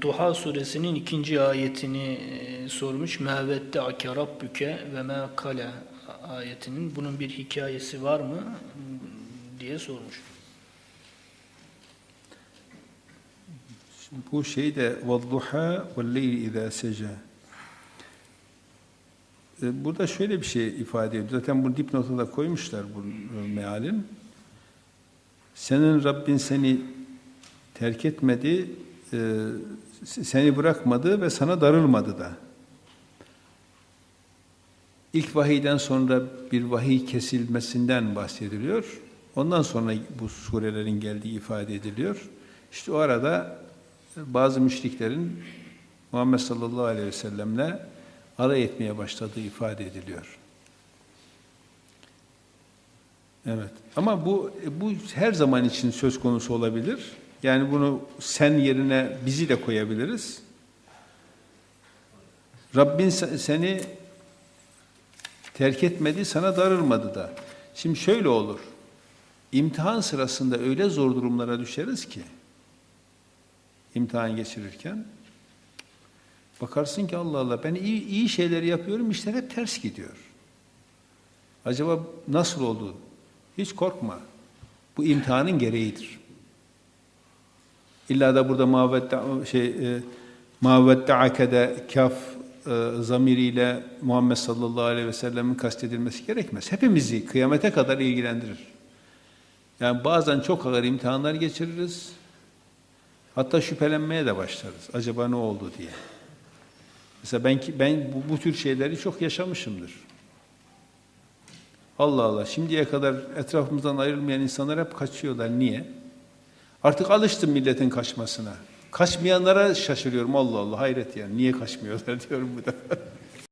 Duha suresinin ikinci ayetini e, sormuş. Mehvette ake rabbüke ve me kale ayetinin bunun bir hikayesi var mı ıı, diye sormuş. Şimdi bu şey de vadduha velleyli izâ seca. E, burada şöyle bir şey ifade ediyor. Zaten bunu dipnota da koymuşlar bu e, mealin. Senin Rabbin seni terk etmedi, seni bırakmadı ve sana darılmadı da. İlk vahiyden sonra bir vahiy kesilmesinden bahsediliyor. Ondan sonra bu surelerin geldiği ifade ediliyor. İşte o arada bazı müşriklerin Muhammed sallallahu aleyhi ve sellemle alay etmeye başladığı ifade ediliyor. Evet. Ama bu bu her zaman için söz konusu olabilir. Yani bunu sen yerine bizi de koyabiliriz. Rabbin se- seni terk etmedi, sana darılmadı da. Şimdi şöyle olur. İmtihan sırasında öyle zor durumlara düşeriz ki imtihan geçirirken bakarsın ki Allah Allah ben iyi, iyi şeyleri yapıyorum işler hep ters gidiyor. Acaba nasıl oldu? Hiç korkma. Bu imtihanın gereğidir. İlla da burada mavette şey e, mavetta'akede kaf e, zamiriyle Muhammed sallallahu aleyhi ve sellemin kastedilmesi gerekmez. Hepimizi kıyamete kadar ilgilendirir. Yani bazen çok ağır imtihanlar geçiririz. Hatta şüphelenmeye de başlarız. Acaba ne oldu diye. Mesela ben ben bu, bu tür şeyleri çok yaşamışımdır. Allah Allah şimdiye kadar etrafımızdan ayrılmayan insanlar hep kaçıyorlar. Niye? Artık alıştım milletin kaçmasına. Kaçmayanlara şaşırıyorum Allah Allah hayret yani. Niye kaçmıyorlar diyorum bu defa.